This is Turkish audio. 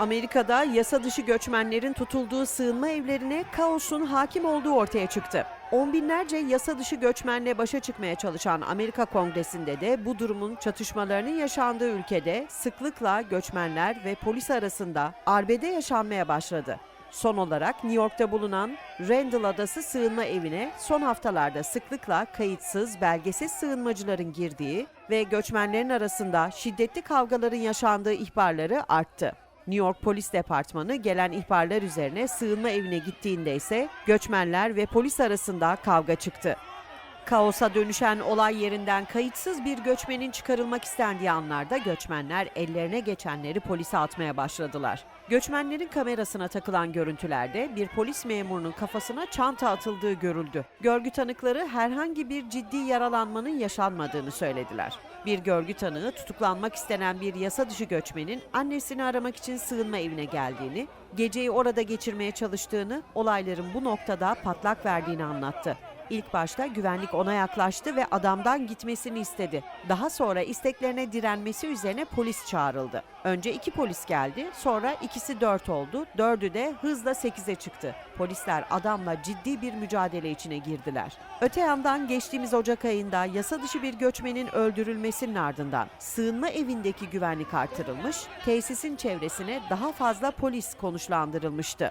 Amerika'da yasa dışı göçmenlerin tutulduğu sığınma evlerine kaosun hakim olduğu ortaya çıktı. On binlerce yasa dışı göçmenle başa çıkmaya çalışan Amerika Kongresi'nde de bu durumun çatışmalarının yaşandığı ülkede sıklıkla göçmenler ve polis arasında arbede yaşanmaya başladı. Son olarak New York'ta bulunan Randall Adası sığınma evine son haftalarda sıklıkla kayıtsız, belgesiz sığınmacıların girdiği ve göçmenlerin arasında şiddetli kavgaların yaşandığı ihbarları arttı. New York Polis Departmanı gelen ihbarlar üzerine sığınma evine gittiğinde ise göçmenler ve polis arasında kavga çıktı. Kaosa dönüşen olay yerinden kayıtsız bir göçmenin çıkarılmak istendiği anlarda göçmenler ellerine geçenleri polise atmaya başladılar. Göçmenlerin kamerasına takılan görüntülerde bir polis memurunun kafasına çanta atıldığı görüldü. Görgü tanıkları herhangi bir ciddi yaralanmanın yaşanmadığını söylediler. Bir görgü tanığı tutuklanmak istenen bir yasa dışı göçmenin annesini aramak için sığınma evine geldiğini, geceyi orada geçirmeye çalıştığını, olayların bu noktada patlak verdiğini anlattı. İlk başta güvenlik ona yaklaştı ve adamdan gitmesini istedi. Daha sonra isteklerine direnmesi üzerine polis çağrıldı. Önce iki polis geldi, sonra ikisi dört oldu, dördü de hızla sekize çıktı. Polisler adamla ciddi bir mücadele içine girdiler. Öte yandan geçtiğimiz Ocak ayında yasa dışı bir göçmenin öldürülmesinin ardından sığınma evindeki güvenlik artırılmış, tesisin çevresine daha fazla polis konuşlandırılmıştı.